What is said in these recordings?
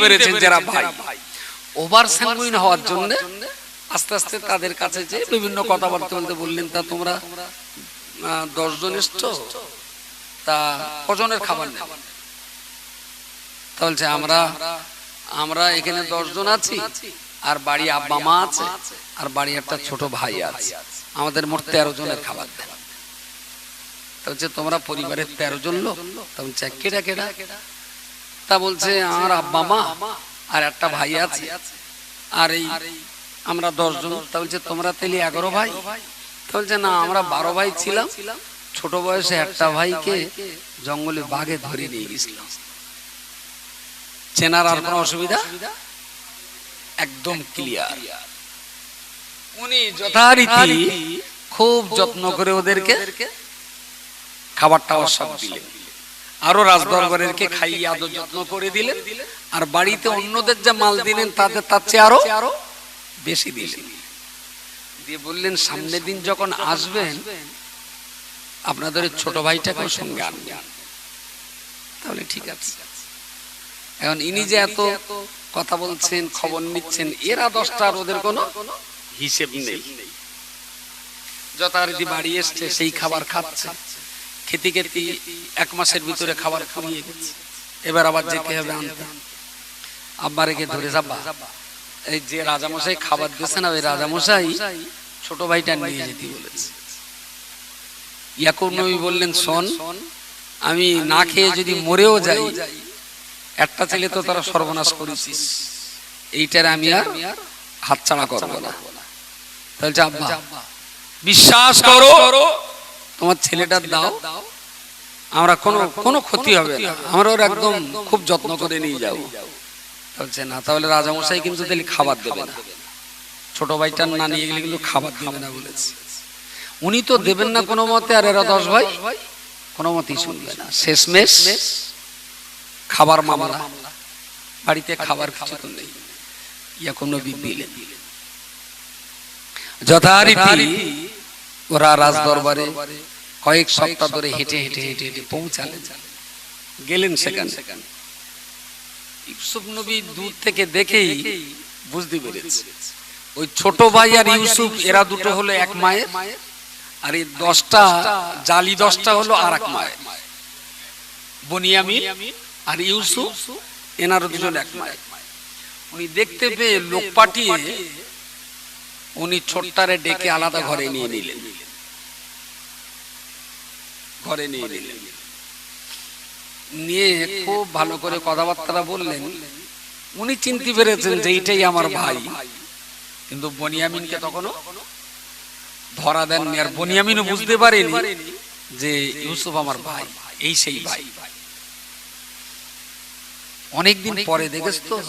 পেরেছেন যারা ভাই। ওভার স্যাঙ্গুইন হওয়ার জন্য আস্তে আস্তে তাদের কাছে যে বিভিন্ন কথাবার্তা বলতে বললেন তা তোমরা দশ জন এসছো? তা কজনের খাবার নেই তা বলছে আমরা আমরা এখানে দশ জন আছি আর বাড়ি আব্বা মা আছে আর বাড়ি একটা ছোট ভাই আছে। আমাদের মোট তেরো জনের খাবার দেন। তা বলছে তোমরা পরিবারের তেরো জন লোক তা বলছে কেডা কেডা তা বলছে আমার আব্বা মা আর একটা ভাই আছে। আর এই আমরা দশ জন তা বলছে তোমরা তেলি এগারো ভাই? তা বলছে না আমরা বারো ভাই ছিলাম। ছোট বয়সে একটা ভাইকে জঙ্গলে বাঘে ধরে নিয়ে গেছিলাম চেনার আর কোনো অসুবিধা? একদম ক্লিয়ার উনি যথারীতি খুব যত্ন করে ওদেরকে খাবার টাবার সব দিলেন। আরও রাজদরবারেরকে খাইয়ে আদর যত্ন করে দিলেন। আর বাড়িতে অন্যদের যা মাল দিলেন তাদের তার চেয়ে আরও আরও বেশি দিলেন। দিয়ে বললেন, সামনের দিন যখন আসবেন, আপনাদের ছোট ভাইটাকে সঙ্গে আনবেন তাহলে ঠিক আছে। এখন ইনি যে এত কথা বলছেন, খবর নিচ্ছেন, এরা দশটা আর ওদের কোনো হিসেব নেই। যথারীতি বাড়ি এসছে, সেই খাবার খাচ্ছে। খেতে খেতে এক মাসের ভিতরে খাবার ফুরিয়ে গেছে। এবার আবার যেতে হবে আনতে। আব্বা রেখে ধরে যাবা। এই যে রাজামশাই খাবার দিয়েছে না ওই রাজামশাই ছোট ভাইটা নিয়ে যেতে বলেছে। বললেন, শোন, আমি না খেয়ে যদি মরেও যাই, একটা ছেলে তো তারা সর্বনাশ করেছিস। এইটার আমি আর হাতছাড়া করব না। তাহলে আব্বা, বিশ্বাস করো তোমার ছেলেটার দাও আমরা কোনো কোনো ক্ষতি হবে না। আমরা ওর একদম খুব যত্ন করে নিয়ে যাব। বলছে না তাহলে রাজামশাই কিন্তু তাহলে খাবার দেবে না। ছোট ভাইটার না নিয়ে গেলে কিন্তু খাবার দেবে না বলেছে। উনি তো দেবেন না কোনো মতে আর এরা দশ ভাই কোনো মতেই শুনবে না। শেষমেশ খাবার মামলা। বাড়িতে খাবার কিছু তো নেই। ইয়া কোনো দিলেন। যথারীতি ওরা রাজ দরবারে কয়েক সপ্তাহ ধরে হেঁটে হেঁটে হেঁটে হেঁটে পৌঁছালেন। গেলেন সেখানে। ইউসুফ নবী দূর থেকে দেখেই বুঝতে পেরেছে। ওই ছোট ভাই আর ইউসুফ এরা দুটো হলো এক মায়ের। আর এই দশটা জালি দশটা হলো আর এক মায়ের। বনিয়ামি আর ইউসুফ এনারও দুজন এক মায়ের। উনি দেখতে পেয়ে লোক পাঠিয়ে উনি ছোট্টারে ডেকে আলাদা ঘরে নিয়ে নিলেন। ঘরে নিয়ে নিলেন। নিয়ে খুব ভালো করে কথাবার্তা বললেন। উনি চিনতে পেরেছেন যে এইটাই আমার ভাই। কিন্তু বনিয়ামিনকে তখনও ধরা দেননি। আর বনিয়ামিনও বুঝতে পারেনি যে ইউসুফ আমার ভাই, এই সেই ভাই। অনেকদিন পরে, দেখেছ তো,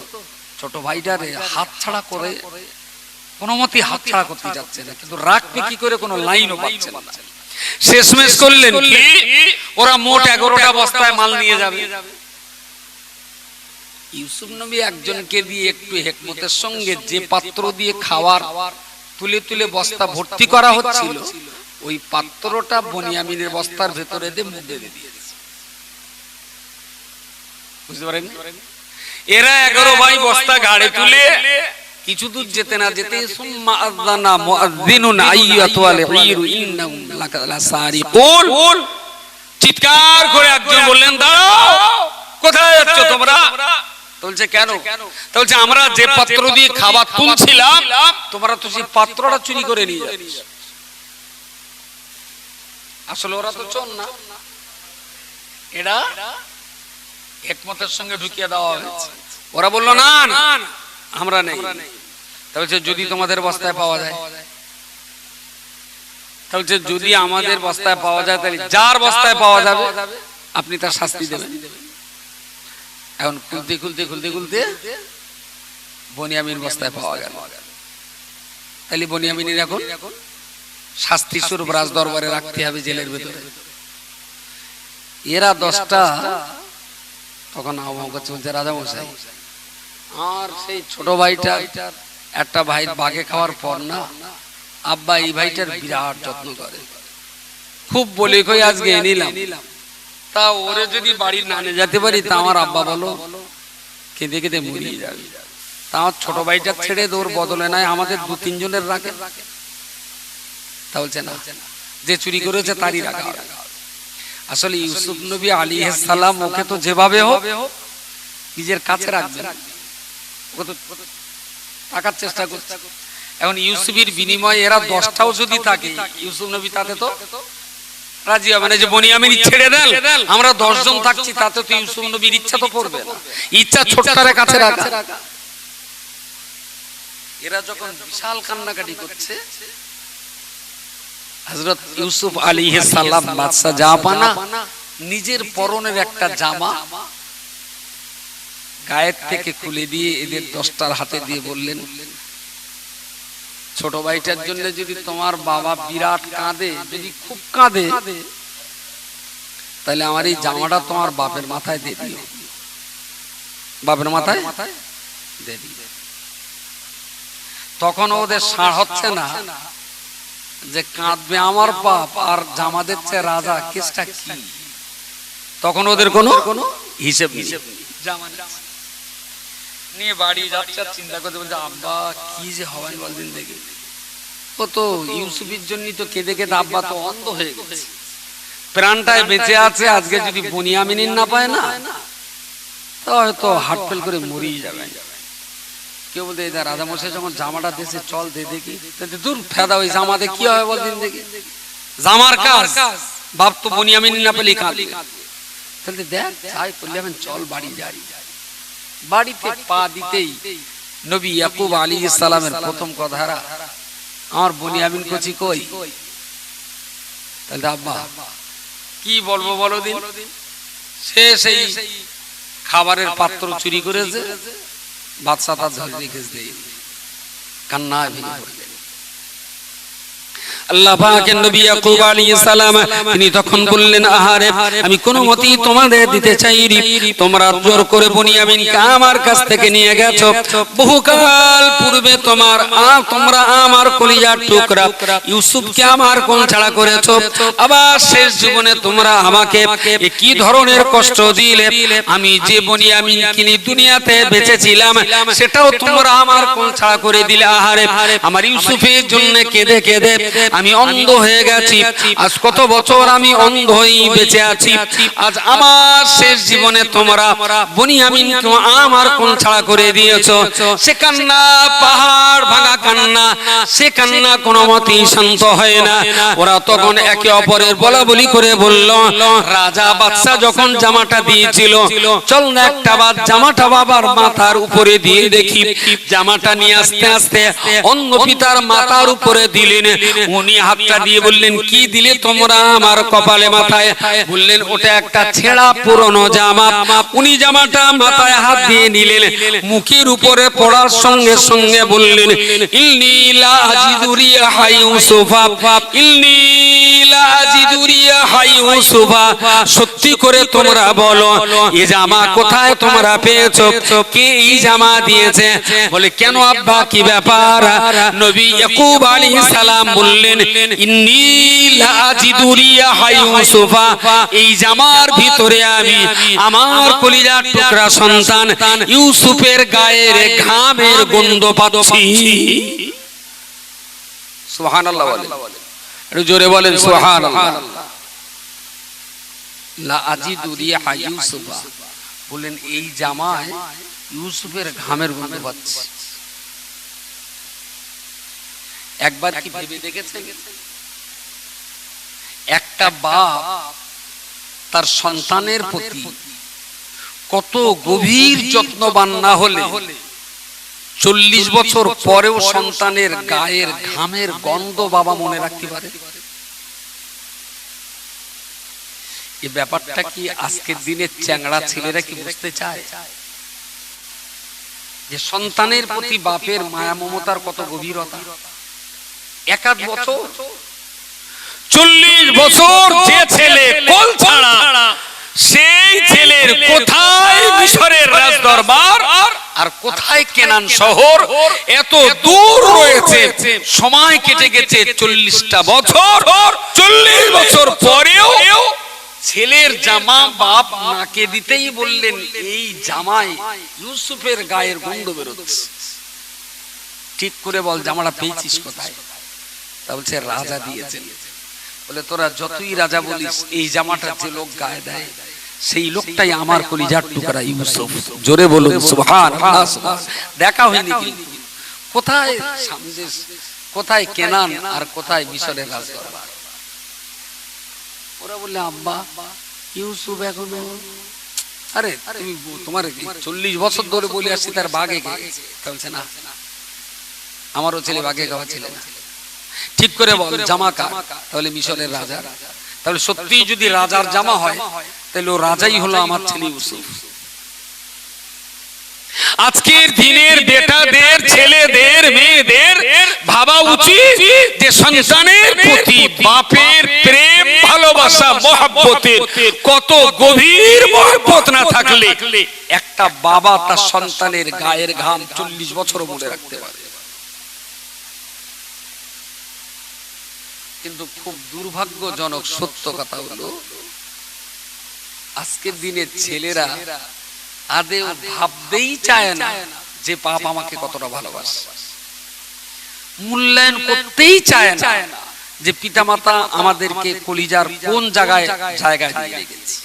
ছোট ভাইটারে হাত ছাড়া করে কোনো মতে হাত ছাড়া করতে যাচ্ছে না কিন্তু রাখবে কি করে কোনো লাইনও পাচ্ছে না। শেষমেশ করলেন ওরা মোট এগারোটা বস্তায় মাল নিয়ে যাবে। ইউসুফ নবী একজনকে দিয়ে একটু হেকমতের সঙ্গে যে পাত্র দিয়ে খাওয়ার তুলে তুলে বস্তা ভর্তি করা হচ্ছিল ওই পাত্রটা বনিয়ামিনের বস্তার ভেতরে দিয়ে মুখ দিয়ে দিয়েছে। বুঝতে পারেন এরা এগারো ভাই বস্তা গাড়ি তুলে কিছু দূর যেতে না যেতে সুম্মা আযানা মুআযযিনুন আইয়াতুল ঈরু ইন্নাহুম লাসারিকুন চিৎকার করে একজন বললেন দাঁড়াও কোথায় যাচ্ছ তোমরা? বলছে কেন? বলছে আমরা যে পাত্র দিয়ে খাবার তুলছিলাম তোমরা তো সেই পাত্রটা চুরি করে নিয়ে যাচ্ছ। আসলে ওরা তো চোর না। এরা একমতের সঙ্গে ঢুকিয়ে দেওয়া হয়েছে। ওরা বলল না না আমরা নেই। তাহলে যদি তোমাদের বস্তায় পাওয়া যায়। তাহলে যদি আমাদের বস্তায় পাওয়া যায় তাহলে যার বস্তায় পাওয়া যাবে আপনি তার শাস্তি দেবেন। এখন খুলতে খুলতে খুলতে খুলতে বনিয়ামিন বস্তায় পাওয়া গেল। তাহলে বনিয়ামিনের এখন শাস্তি স্বরূপ রাজ দরবারে রাখতে হবে জেলের ভেতরে। এরা দশটা তখন আবহাওয়া করছে রাজা মশাই আর সেই ছোট ভাইটা একটা ভাই বাঘে খাওয়ার পর না আব্বা এই ভাইটার বিরাট যত্ন করে। খুব বলে কই আজকে নিলাম তা ওরে যদি বাড়ির নানে যেতে পারি, তা আমার আব্বা বলো, কেঁদে কেঁদে মরিয়ে যাবে। তা আমার ছোট ভাইটা ছেড়ে দৌড় বদলে নাই, আমাদের দু তিনজনের রাখে তা বলছে না, যে চুরি করেছে তারই রাখা। আসলে ইউসুফ নবী আলী সালাম ওকে তো যেভাবে হোক, নিজের কাছে রাখবে। তো টাকার চেষ্টা করছে। এখন ইউসুফের বিনিময়ে এরা দশটাও যদি থাকে, ইউসুফ নবী তাতে তো রাজি ছেড়ে দেন, আমরা দশজন থাকছি, তাতে তো ইউসুফ নবীর ইচ্ছা তো পড়বে না। ইচ্ছা কাছে রাখা। এরা যখন বিশাল কান্নাকাটি করছে, হযরত ইউসুফ আলাইহিস সালাম বাদশা জাপানা নিজের পরনের একটা জামা গায়ের থেকে খুলে দিয়ে এদের দশটার হাতে দিয়ে বললেন ছোট ভাইটার জন্য যদি তোমার বাবা বিরাট কাঁদে যদি খুব কাঁদে তাহলে আমার এই জামাটা তোমার বাপের মাথায় দিয়ে দিও। বাপের মাথায়? দিয়ে দিও। তখন ওদের সার হচ্ছে না যে কাঁদবে আমার বাপ আর জামা দিচ্ছে রাজা কেসটা কি? তখন ওদের কোনো কোনো হিসেব নেই। জামা। নিয়ে বাড়ি যাচ্ছে আর চিন্তা করতে বলছে, আব্বা, কি যে হবেন বলদিন দেখি। ও তো ইউসুফের জন্যই তো কেঁদে কেঁদে আব্বা তো অন্ধ হয়ে গেছে। প্রাণটায় বেঁচে আছে, আজকে যদি বনিয়ামিনিন না পায় না, তো হয়তো হার্ট ফেল করে মরিয়ে যাবে। কেউ বলতে, এই রাজা মশাই যখন জামাটা দেশে, চল দে দেখি। দূর, ফেদা, ওই জামাতে কি হবে বলদিন দেখি? জামার কাজ, বাপ তো বনিয়ামিন না পেলে কাঁদবে। তাহলে দেখ, যাই করলে চল বাড়ি যাই। বাড়িতে পা দিতেই নবী ইয়াকুব আলী ইসলামের প্রথম কথারা আমার বনি আমিন কচি কই? তাহলে আব্বা কি বলব বলো দিন? সে সেই খাবারের পাত্র চুরি করেছে বাদশা তার ঝাল রেখেছে কান্না পড়লেন আল্লাহ পাকের নবী ইয়াকুব আলাইহিস সালাম তিনি তখন বললেন আহারে আমি কোনো মতেই তোমাদের দিতে চাইনি। তোমরা জোর করে বনিয়ামিনকে আমার কাছ থেকে নিয়ে গেছো। বহুকাল পূর্বে তোমার তোমরা আমার কলিজার টুকরা ইউসুফকে আমার কোন ছাড়া করেছ। আবার শেষ জীবনে তোমরা আমাকে কি ধরনের কষ্ট দিলে? আমি যে বনিয়ামিন কিনি দুনিয়াতে বেঁচেছিলাম সেটাও তোমরা আমার কোন ছাড়া করে দিলে। আহারে আমার ইউসুফের জন্য কেঁদে কেঁদে আমি অন্ধ হয়ে গেছি। আজ কত বছর আমি অন্ধ হয়ে বেঁচে আছি। আজ আমার শেষ জীবনে তোমরা বনিয়ামিন আমার কোন ছাড়া করে দিয়েছ। সে কান্না পাহাড় ভাঙা কান্না। সে কান্না কোনো মতেই শান্ত হয় না। ওরা তখন একে অপরের বলা বলি করে বলল রাজা বাদশা যখন জামাটা দিয়েছিল চল না একটা বার জামাটা বাবার মাথার উপরে দিয়ে দেখি। জামাটা নিয়ে আস্তে আস্তে অন্য পিতার মাথার উপরে দিলেন উনি হাতটা দিয়ে বললেন, কি দিলে তোমরা আমার কপালে মাথায়? বললেন, ওটা একটা ছেঁড়া পুরনো জামা। উনি জামাটা মাথায় হাত দিয়ে নিলেন, মুখের উপরে পড়ার সঙ্গে সঙ্গে বললেন, ইলনি লা আজিদু রিহা ইউসুফা। ইলনি লা আজিদু রিহা ইউসুফা, সত্যি করে তোমরা বলো এই জামা কোথায় তোমরা পেয়েছ? কে এই জামা দিয়েছে? বলে, কেন আব্বা, কি ব্যাপার? নবী ইয়াকুব আলাইহিস সালাম বললেন ইউসুফা এই জামার ভিতরে আমি আমার কলিজার টুকরা সন্তান ইউসুফের গায়ের ঘামের গন্ধ পাচ্ছি। সুবহানাল্লাহ বলেন। একটু জোরে বলেন সুবহানাল্লাহ। লা আজিদু রিহা ইউসুফা বললেন এই জামায় ইউসুফের ঘামের গন্ধ পাচ্ছি। একবার কি ভেবে দেখেছেন? একটা বাপ তার সন্তানের প্রতি কত গভীর যত্নবান না হলে চল্লিশ বছর পরেও সন্তানের গায়ের ঘামের গন্ধ বাবা মনে রাখতে পারে? এই ব্যাপারটা কি আজকের দিনের চ্যাংড়া ছেলেরা কি বুঝতে চায়? যে সন্তানের প্রতি বাপের মায়া মমতার কত গভীরতা? এক আধ বছর? চল্লিশ বছর যে ছেলে কোল ছাড়া সেই ছেলের কোথায় মিশরের রাজ দরবার আর কোথায় কেনান শহর? এত দূর রয়েছে। সময় কেটে গেছে চল্লিশটা বছর। চল্লিশ বছর পরেও ছেলের জামা বাপ নাকে দিতেই বললেন এই জামাই ইউসুফের গায়ের গন্ধ বেরোচ্ছে। ঠিক করে বল জামাটা পেয়েছিস কোথায়? তা বলছে রাজা দিয়েছেন। বলে তোরা যতই রাজা বলিস এই জামাটা যে লোক গায়ে দেয় সেই লোকটাই আমার কলিজার টুকরা ইউসুফ। জোরে বলুন সুবহান দেখা হয়নি কিন্তু। কোথায় সামজেস? কোথায় কেনান আর কোথায় মিশরের রাজদরবার? ওরা বললে আব্বা ইউসুফ এখনও আরে তুমি তোমার চল্লিশ বছর ধরে বলে আসছি তার বাঘে গে তা বলছে না আমারও ছেলে বাঘে গাওয়া ছেলে না। ঠিক করে বল জামা কার? তাহলে মিশরের রাজা। তাহলে সত্যি যদি রাজার জামা হয় তাহলে ও রাজাই হলো আমার ছেলে ইউসুফ। আজকের দিনের বেটাদের ছেলেদের মেয়েদের ভাবা উচিত যে সন্তানের প্রতি বাপের প্রেম ভালোবাসা মহাব্বতের কত গভীর মহাব্বত না থাকলে একটা বাবা তার সন্তানের গায়ের ঘাম চল্লিশ বছর মনে রাখতে পারে। কিন্তু খুব দুর্ভাগ্যজনক সত্য কথা হলো, আজকের দিনের ছেলেরা আদেও ভাবতেই চায় না যে বাপ আমাকে কতটা ভালোবাসে। মূল্যায়ন করতেই চায় না যে পিতামাতা আমাদেরকে কলিজার কোন জায়গায় জায়গায় দিয়ে রেখেছে।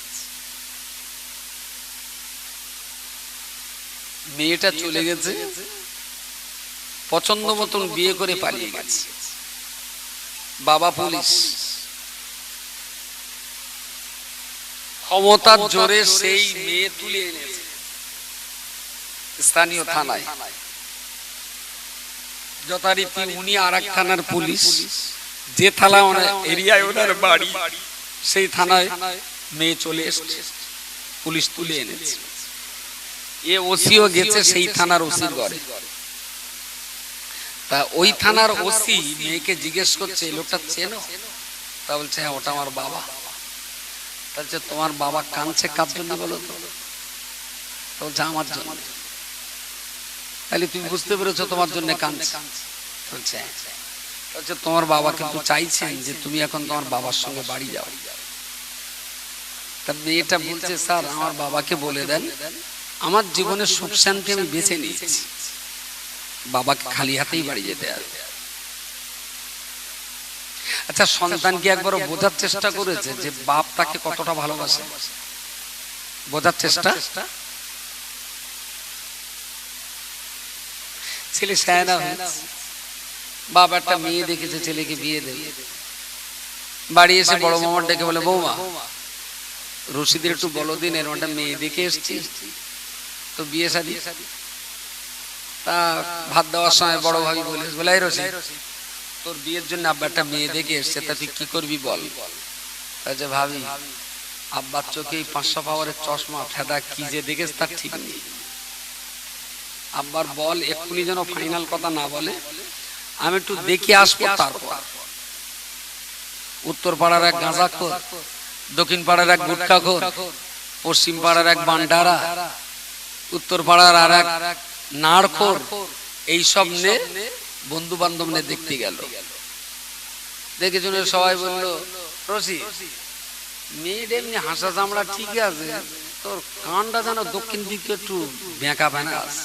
মেয়েটা চলে গেছে, পছন্দ মতন বিয়ে করে পালিয়ে গেছে। বাবা পুলিশ। ক্ষমতার জোরে সেই মেয়ে তুলে এনেছে। স্থানীয় থানায়। যথারীতি উনি আর এক থানার পুলিশ। যে থানা এরিয়ায় ওনার বাড়ি। সেই থানায় মেয়ে চলে এসছে। পুলিশ তুলে এনেছে। এ ওসিও গেছে সেই থানার ওসির ঘরে। তা ওই থানার ওসি মেয়েকে জিজ্ঞেস করছে লোকটা চেনো? তা বলছে হ্যাঁ ওটা আমার বাবা। তা বলছে, তোমার বাবা কাঁদছে কার না বলো তো? বলছে, আমার জন্য। তাহলে তুমি বুঝতে পেরেছ তোমার জন্য কাঁদছে। বলছে হ্যাঁ। বলছে, তোমার বাবা কিন্তু চাইছেন যে তুমি এখন তোমার বাবার সঙ্গে বাড়ি যাও। তা মেয়েটা বলছে, স্যার, আমার বাবাকে বলে দেন, আমার জীবনের সুখ শান্তি আমি বেছে নিয়েছি। বাবাকে খালি হাতেই বাড়ি যেতে হবে আচ্ছা সন্তান কি একবার বোঝার চেষ্টা করেছে যে বাপ তাকে কতটা ভালোবাসে? বোঝার চেষ্টা? ছেলে সায়না বাপ একটা মেয়ে দেখেছে ছেলেকে বিয়ে দেবে। বাড়ি এসে বড় মামার ডেকে বলে বৌমা রশিদের একটু বলো দিন এর একটা মেয়ে দেখে এসছি তো বিয়ে শাদি। তা ভাত দেওয়ার সময় বড় ভাবি বলে বলে "এই রশিদ তোর বিয়ের জন্য আব্বা একটা মেয়ে দেখে এসছে তা তুই কি করবি বল? যে ভাবি আব্বার চোখে এই পাঁচশো পাওয়ারের চশমা ফেদা কি যে দেখেছ তার ঠিক নেই। আব্বার বল এক্ষুনি যেন ফাইনাল কথা না বলে আমি একটু দেখে আসব তারপর। উত্তর পাড়ার এক গাঁজা গাঁজাখোর দক্ষিণ পাড়ার এক গুটকাখোর পশ্চিম পাড়ার এক বান্ডারা উত্তর পাড়ার আর এক নাড়খোর এইসব নে বন্ধু বান্ধব নে দেখতে গেল দেখে শুনে সবাই বলল রসি মেয়েটা এমনি হাসা চামড়া ঠিক আছে, তোর কানটা যেন দক্ষিণ দিকে একটু বেঁকা বেঁকা আছে।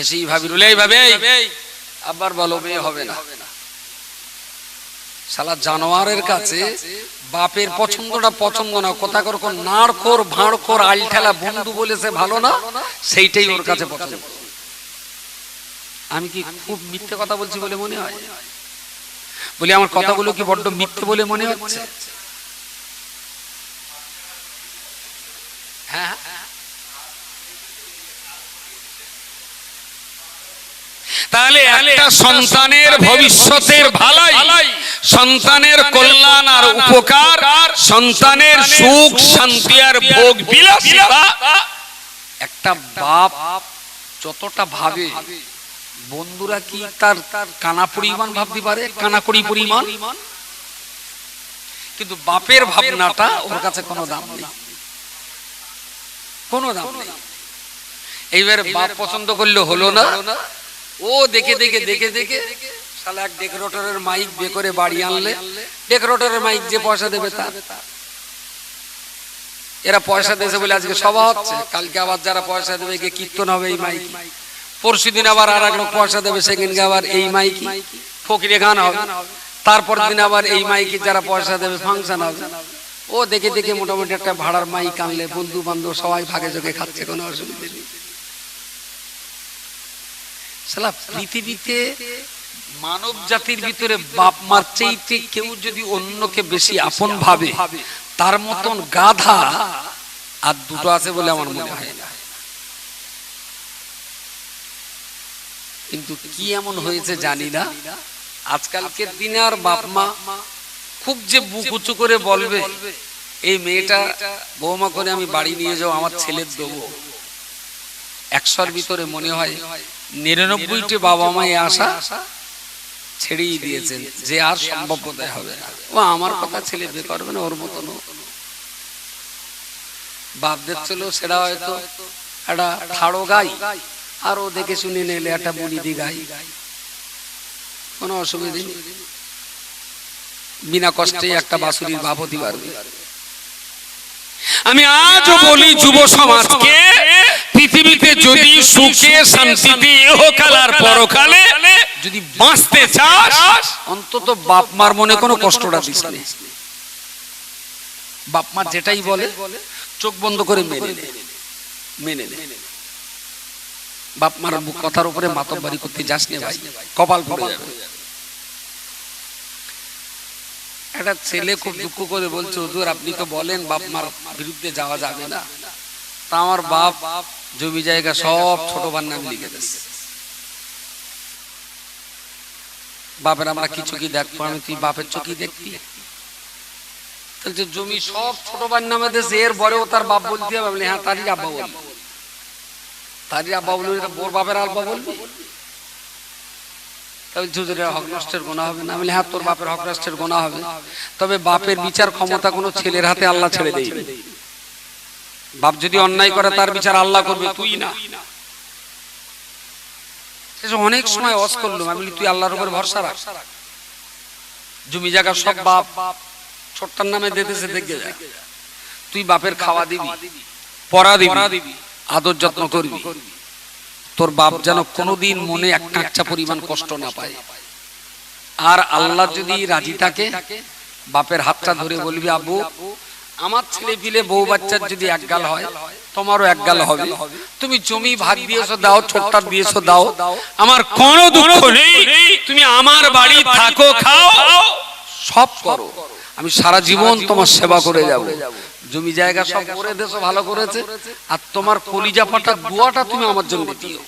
এসেই ভাবি রুলে এইভাবে আবার বলো, মেয়ে হবে না শালা জানোয়ারের কাছে বাপের পছন্দটা পছন্দ না। কথা কর নাড় ভাঁড়খোর ভাঁড় কর আল ঠেলা বন্ধু বলেছে ভালো না, সেইটাই ওর কাছে পছন্দ। আমি কি খুব মিথ্যে কথা বলছি বলে মনে হয়? বলি, আমার কথাগুলো কি বড্ড মিথ্যে বলে মনে হচ্ছে? হ্যাঁ। তাহলে একটা সন্তানের ভবিষ্যতের ভালাই। সন্তানের কল্যাণ আর উপকার সন্তানের সুখ শান্তি আর ভোগ বিলাসিতা। একটা বাপ যতটা ভাবে বন্ধুরা কি তার কানা পরিমাণ ভাবতে পারে? কানাকড়ি পরিমাণ? কিন্তু বাপের ভাবনাটা ওর কাছে কোনো দাম নেই। কোনো দাম নেই। এইবার বাপ পছন্দ করলে হলো না। ও দেখে দেখে দেখে দেখে শালা এক ডেকোরেটরের মাইক বে করে বাড়ি আনলে। ডেকোরেটরের মাইক যে পয়সা দেবে তার। এরা পয়সা দিয়েছে বলে আজকে সভা হচ্ছে। কালকে আবার যারা পয়সা দেবে গিয়ে কীর্তন হবে এই মাইক। পরশু দিন আবার আর এক লোক পয়সা দেবে সেদিনকে আবার এই মাইক। ফকিরে গান হবে। তারপর দিন আবার এই মাইকে যারা পয়সা দেবে ফাংশন হবে। ও দেখে দেখে মোটামুটি একটা ভাড়ার মাইক আনলে বন্ধু বান্ধব সবাই ভাগে যোগে খাচ্ছে কোনো অসুবিধা নেই। শালা, পৃথিবীতে মানব জাতির ভিতরে বাপ মার চাইতে কেউ যদি অন্যকে বেশি আপন ভাবে, তার মতন গাধা আর দুটো আছে বলে আমার মনে হয় না। কিন্তু কি এমন হয়েছে জানি না, আজকালকের দিনে আর বাপ মা খুব যে বুক উঁচু করে বলবে, এই মেয়েটা বৌমা করে আমি বাড়ি নিয়ে যাও, আমার ছেলের দেবো। একশোর ভিতরে মনে হয় নিরানব্বইটি বাবা মায়ে আসা ছেড়েই দিয়েছেন যে আর সম্ভব বোধহয় হবে না। আমার কথা ছেলে বিয়ে করবে না, ওর মতন। বাপদের ছিল সেটা হয়তো। একটা থাড়ো গাই, আর ও দেখে শুনে নিলে একটা বলি দি গাই। কোনো অসুবিধা নেই। বিনা কষ্টে একটা বাসুরির বাপ হতে পারবে আমি আজও বলি যুব সমাজকে পৃথিবীতে যদি সুখে শান্তিতে ইহকাল আর পরকালে যদি বাঁচতে চাস অন্তত বাপ মার মনে কোনো কষ্টটা দিস না। বাপ মা যেটাই বলে চোখ বন্ধ করে মেনে নে। মেনে নে। বাপ মার কথার উপরে মাতব্বারি করতে যাস নে ভাই। কপাল পড়ে যাবে। একটা ছেলে খুব দুঃখ করে বলছে হুজুর আপনি তো বলেন বাপ মার বিরুদ্ধে যাওয়া যাবে না। তা আমার বাপ জমি জায়গা সব ছোট ভার নাম লিখে দিচ্ছে বাপের আমরা কিছু কি দেখব? আমি তুই বাপের চোখই দেখবি? তাহলে জমি সব ছোট ভাইয়ের নামে দেশে এর পরেও তার বাপ বলতে হবে, বলে হ্যাঁ তারই আব্বা বলবি। তারই আব্বা বলবি বোর বাপের আব্বা বলবি? তবে ঝুজুরের হক গোনা হবে না। বলে হ্যাঁ তোর বাপের হক গোনা হবে। তবে বাপের বিচার ক্ষমতা কোনো ছেলের হাতে আল্লাহ ছেড়ে দেয় বাপ যদি অন্যায় করে, তার বিচার আল্লাহ করবে, তুই না। অনেক সময় অস করলাম আমি তুই আল্লাহর উপর ভরসা রাখ। জমি জায়গা সব বাপ। ছোট্টার নামে দিতেছে, দেখে যা। তুই বাপের খাওয়া দিবি, পড়া দিবি, আদর যত্ন করবি। তোর বাপ যেন কোনোদিন মনে এক কাঁচা পরিমাণ কষ্ট না পায়। আর আল্লাহ যদি রাজি থাকে, বাপের হাতটা ধরে বলবি, আবু আমার ছেলে পিলে বউ বাচ্চার যদি একগাল হয় তোমারও একগাল হবে। তুমি জমি ভাগ দিয়েছ দাও ছোট্টার দিয়েছ দাও। আমার কোনো দুঃখ নেই। তুমি আমার বাড়ি থাকো খাও। সব করো। আমি সারা জীবন তোমার সেবা করে যাব। জমি জায়গা সব করে দেশো ভালো করেছে। আর তোমার কলিজা পাটা দুয়াটা তুমি আমার জন্য দিও।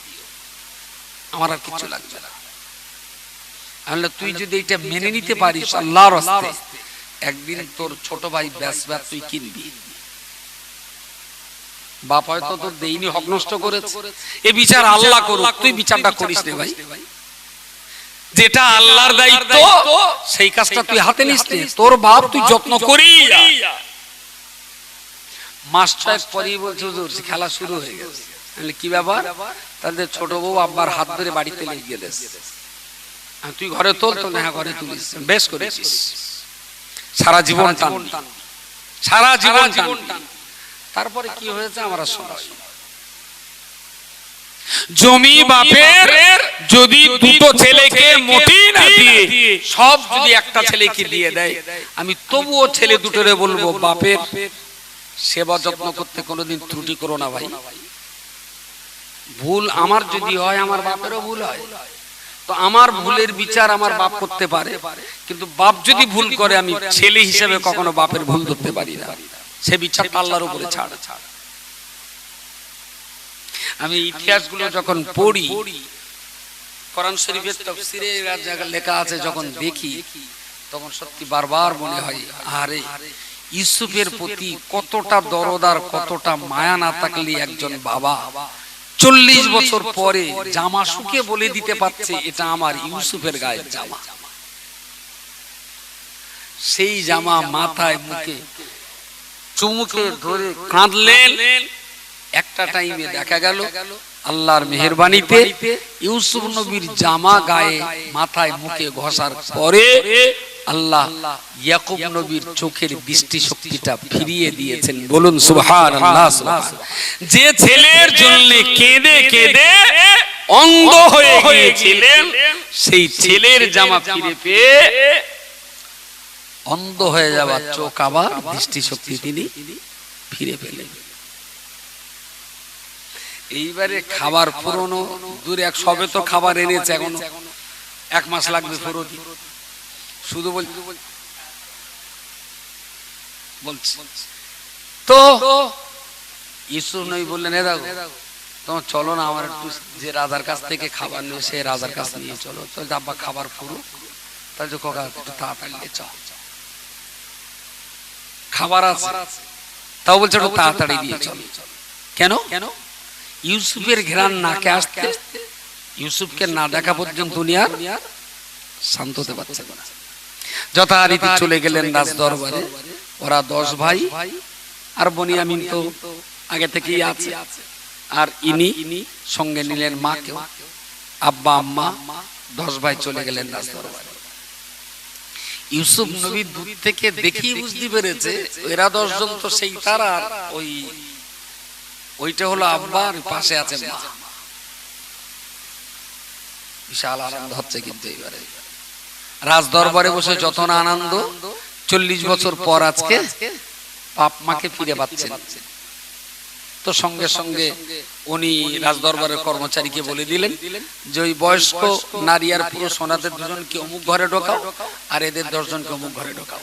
আমার আর কিছু লাগবে না। তাহলে তুই যদি এটা মেনে নিতে পারিস আল্লাহর হস্তে একদিন তোর ছোট ভাই ব্যাস ব্যাস তুই কিনবি। বাপ হয়তো তোর দেইনি হক নষ্ট করেছে। এ বিচার আল্লাহ করুক তুই বিচারটা করিস নে ভাই। যেটা আল্লাহর দায়িত্ব সেই কাজটা তুই হাতে নিস নে। তোর বাপ তুই যত্ন করি মাস ছয়েক পরেই বলছে হুজুর খেলা শুরু হয়ে গেছে। বলি, কি ব্যাপার? তাদের ছোট বউ আব্বার হাত ধরে বাড়িতে গেলেস তুই ঘরে তোল তো না হ্যাঁ, ঘরে তুলিস। বেশ করেছিস সারা জীবন টান। সারা জীবন টান। তারপরে কি হয়েছে? আমরা শোনাই জমি বাপের যদি দুটো ছেলেকে মোটি না দিয়ে সব যদি একটা ছেলেকে দিয়ে দেয় আমি তবুও ছেলে দুটোরে বলব বাপের সেবা যত্ন করতে কোনোদিন ত্রুটি করো না ভাই। ভুল আমার যদি হয় আমার বাপেরও ভুল হয়। তো আমার ভুলের বিচার আমার বাপ করতে পারে, কিন্তু বাপ যদি ভুল করে, আমি ছেলে হিসেবে কখনো বাপের ভুল ধরতে পারি না। সে বিচার আল্লাহর উপরে ছাড়। আমি ইতিহাসগুলো যখন পড়ি, কোরআন শরীফের তফসিরে লেখা আছে, যখন দেখি, তখন সত্যি বারবার মনে হয়, আরে, ইউসুফের প্রতি কতটা দরদার কতটা মায়া না থাকলে একজন বাবা। চল্লিশ বছর পরে জামা শুকে বলে দিতে পারছে এটা আমার ইউসুফের গায়ের জামা। সেই জামা মাথায় মুখে চুমুকে ধরে কাঁদলেন। একটা টাইমে দেখা গেল আল্লাহর মেহেরবানিতে ইউসুফ নবীর জামা গায়ে মাথায় মুখে ঘষার পরে আল্লাহ ইয়াকুব নবীর চোখের দৃষ্টি শক্তিটা ফিরিয়ে দিয়েছেন। বলুন সুবহানাল্লাহ সুবহানাল্লাহ। যে ছেলের জন্য কেঁদে কেঁদে অন্ধ হয়ে গিয়েছিলেন সেই ছেলের জামা ফিরে পেয়ে অন্ধ হয়ে যাওয়ার চোখ আবার দৃষ্টি শক্তি তিনি ফিরে পেলেন। এইবারে খাবার পুরনো দূরে এক সবে তো খাবার এনেছে এখন। এক মাস লাগবে ফুরোতি শুধু বল বলছি। তো ইসুফ নই বললেন এ দেখো তোমার চলো না আমার একটু যে রাজার কাছ থেকে খাবার নিয়ে সে রাজার কাছে নিয়ে চলো। তো আব্বা খাবার তাহলে কোকা একটু তাড়াতাড়ি চল। খাবার আছে। তাও বলছে একটু তাড়াতাড়ি দিয়ে চল। কেন? কেন? ইউসুফের ঘেরান নাকে আসতে ইউসুফকে না দেখা পর্যন্ত দুনিয়ার শান্ত হতে পারছে না। যথারীতি চলে গেলেন রাজ দরবারে। ওরা দশ ভাই আর বনিয়ামিন তো আগে থেকেই আছে। আর ইনি সঙ্গে নিলেন মাকেও। আব্বা আম্মা দশ ভাই চলে গেলেন রাজ দরবারে। ইউসুফ নবী দূর থেকে দেখি বুঝতে পেরেছে এরা দশজন তো সেই তারা ওই ওইটা হলো আব্বার পাশে আছে মা। বিশাল আনন্দ হচ্ছে কিন্তু এবারে রাজ দরবারে বসে যত না আনন্দ, চল্লিশ বছর পর আজকে বাপ মাকে ফিরে পাচ্ছেন। তো সঙ্গে সঙ্গে উনি রাজ দরবারের কর্মচারীকে বলে দিলেন যে ওই বয়স্ক নারী আর পুরুষ, ওনাদের দুজনকে অমুক ঘরে ঢোকাও আর এদের দশজনকে অমুক ঘরে ঢোকাও।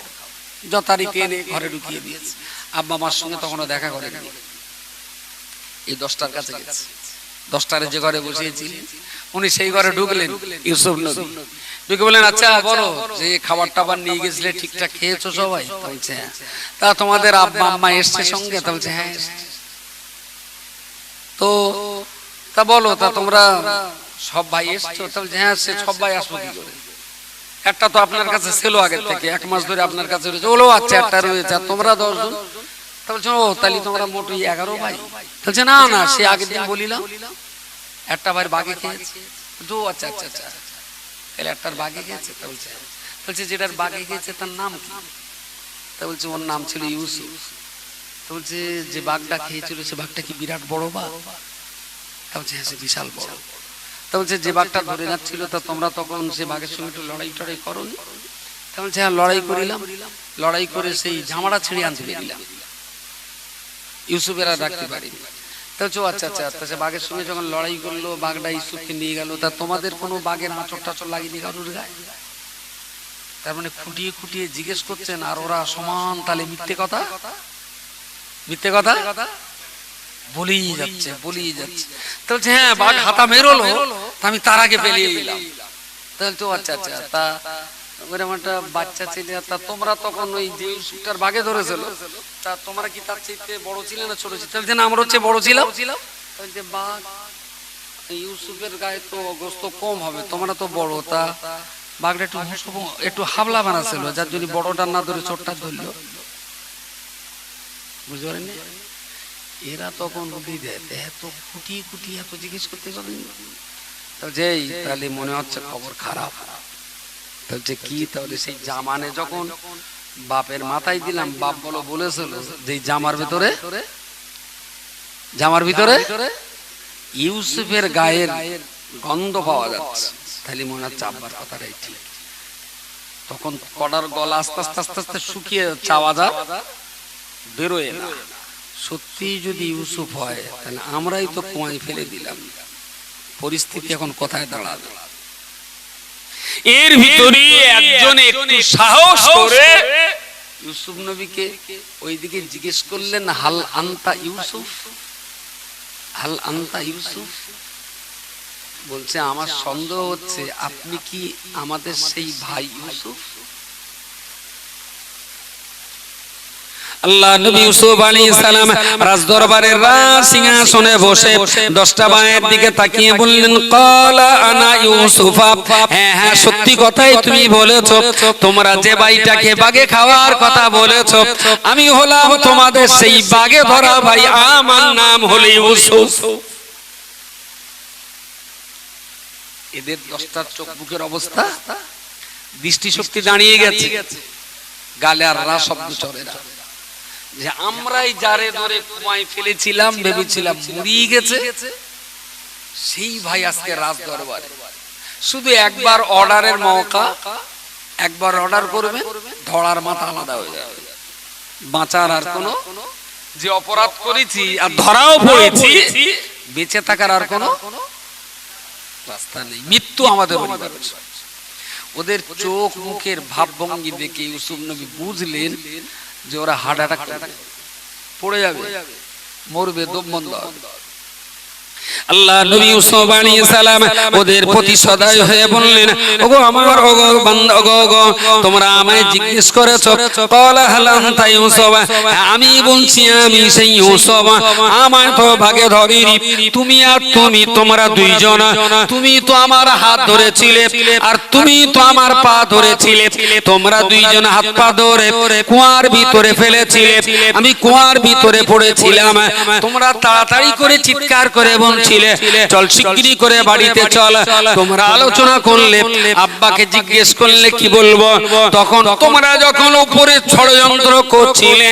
যথারীতি এনে ঘরে ঢুকিয়ে দিয়েছে। আব্বা মার সঙ্গে তখনও দেখা করে করেনি। এই দশটার কাছে গেছে। দশটারে যে ঘরে বসিয়েছিলেন, উনি সেই ঘরে ঢুকলেন, ইউসুফ নবী। আচ্ছা বলো যে খাবার টাবার নিয়ে গেছিলে ঠিকঠাক খেয়েছো সবাই? বলছে হ্যাঁ তা তোমাদের আব্বা আম্মা এসছে সঙ্গে? তা বলছে হ্যাঁ তো তা বলো তা তোমরা সব ভাই এসছো? তা বলছে হ্যাঁ সে সব ভাই আসব কি করে? একটা তো আপনার কাছে ছিল আগে থেকে এক মাস ধরে আপনার কাছে রয়েছে ওলো আচ্ছা একটা রয়েছে আর তোমরা দশজন? তা বলছে ও তাহলে তোমরা মোটই এগারো ভাই। বলছে না না সে আগের দিন বলিলাম একটা ভাইয়ের বাগে খেয়েছে আচ্ছা আচ্ছা আচ্ছা তাহলে বাগে তা বলছে বলছে যেটার বাগে তার নাম কি? তা বলছে ওর নাম ছিল ইউসুফ। তো বলছে যে বাঘটা খেয়েছিল সে বাঘটা কি বিরাট বড় বাঘ? তা বলছে হ্যাঁ সে বিশাল বড়। তা বলছে যে বাঘটা ধরে যাচ্ছিল তা তোমরা তখন সে বাঘের সঙ্গে একটু লড়াই টড়াই করো তা বলছে হ্যাঁ লড়াই করিলাম। লড়াই করে সেই জামাটা ছিঁড়ে আনতে পেরিলাম ইউসুফেরা ডাকতে পারি ও আচ্ছা আচ্ছা বাঘের সঙ্গে যখন লড়াই করল, বাঘটা নিয়ে গেল, তা তোমাদের কোনো বাঘের আঁচড় কারুর গায়ে? তার মানে খুঁটিয়ে খুঁটিয়ে জিজ্ঞেস করছেন, আর ওরা সমান তালে মিথ্যে কথা? মিথ্যে কথা? বলেই যাচ্ছে বলেই যাচ্ছে। বলছে হ্যাঁ বাঘ হাতা মেরোলো আমি তার আগে পেলিয়ে এলাম তাহলে তো আচ্ছা আচ্ছা তা বাচ্চা ছেলে, তা তোমরা তখন ওই যে বাগে ধরেছিল। তা তোমরা কি তার চাইতে বড় ছিলে না ছোট ছিল? হচ্ছে বড় বলছে বাঘ, ইউসুফের গায়ে তো কম হবে, তোমরা তো বড়। তা বাঘটা একটু একটু হাবলা বানাছিল, যার জন্য বড়টা না ধরে ছোটটা ধরলো। বুঝতে পারেন এরা তখন বুদ্ধি দেয় এত কুটি কুটি এত জিজ্ঞেস করতে পারেন যেই, তাহলে মনে হচ্ছে খবর খারাপ। বলছে কি তাহলে সেই জামানে যখন বাপের মাথায় দিলাম, বাপ বলো বলেছিল যে জামার ভিতরে? জামার ভিতরে? ইউসুফের গায়ের গন্ধ পাওয়া যাচ্ছে। তাহলে মনে হচ্ছে আব্বার কথাটাই ঠিক। তখন কডার গলা আস্তে আস্তে আস্তে আস্তে শুকিয়ে যাচ্ছে আওয়াজ বেরোয় না। সত্যি যদি ইউসুফ হয়, তাহলে আমরাই তো কুয়ায় ফেলে দিলাম। পরিস্থিতি এখন কোথায় দাঁড়াবে? এর ভিতরে একজন একটু সাহস করে ইউসুফ নবীকে ওইদিকে জিজ্ঞেস করলেন হাল আন্তা ইউসুফ? হাল আন্তা ইউসুফ? বলছে আমার সন্দেহ হচ্ছে আপনি কি আমাদের সেই ভাই ইউসুফ? আল্লাহ নবী ইউসুফ আলাইহিস সালাম রাজ দরবারের রাজ সিংহাসনে বসে দশটা বায়ের দিকে তাকিয়ে বললেন ক্বালা আনা ইউসুফা। হ্যাঁ হ্যাঁ সত্যি কথাই তুমি বলেছ তোমরা যে বাইটাকে বাগে খাওয়ার কথা বলেছ আমি হলাম তোমাদের সেই বাগে ধরা ভাই আমার নাম হলো ইউসুফ। এদের দশটার চোখ বুকের অবস্থা দৃষ্টিশক্তি দাঁড়িয়ে গেছে। গালে আর রা শব্দ চলে না। যে আমরাই যারে ধরে কুমায় ফেলেছিলাম, ভেবেছিলাম মুড়িয়ে গেছে। সেই ভাই আজকে রাজ দরবারে। শুধু একবার অর্ডারের মৌকা একবার অর্ডার করবে ধড়ার মাথা আলাদা হয়ে যাবে। বাঁচার আর কোনো যে অপরাধ করেছি আর ধরাও পড়েছি, বেঁচে থাকার আর কোনো রাস্তা নেই। মৃত্যু আমাদের অনিবার্য। ওদের চোখ, মুখের ভাবভঙ্গি দেখে ইউসুফ নবী বুঝলেন যে ওরা হার্ট অ্যাটাক পড়ে যাবে। মরবে দম বন্ধ হবে। আল্লাহ নবী ইউসুফ আলাইহিস সালাম ওদের প্রতি সদয় হয়ে বললেন, ওগো আমার ওগো বান্দা, ওগো তোমরা আমায় জিজ্ঞেস করেছ আমি বলছি, আমি সেই তো ভাগে ধরিনি। তুমি আর তুমি, তোমরা দুইজন। তুমি তো আমার হাত ধরেছিলে আর তুমি তো আমার পা ধরেছিলে। তোমরা দুইজন হাত পা ধরে কুয়ার ভিতরে ফেলেছিলে। আমি কুয়ার ভিতরে পড়েছিলাম। তোমরা তাড়াতাড়ি করে চিৎকার করে বলছিলে চল শিগগিরি করে বাড়িতে চল। তোমরা আলোচনা করলে আব্বাকে জিজ্ঞেস করলে কি বলব? তখন তোমরা যখন উপরে ষড়যন্ত্র করছিলে।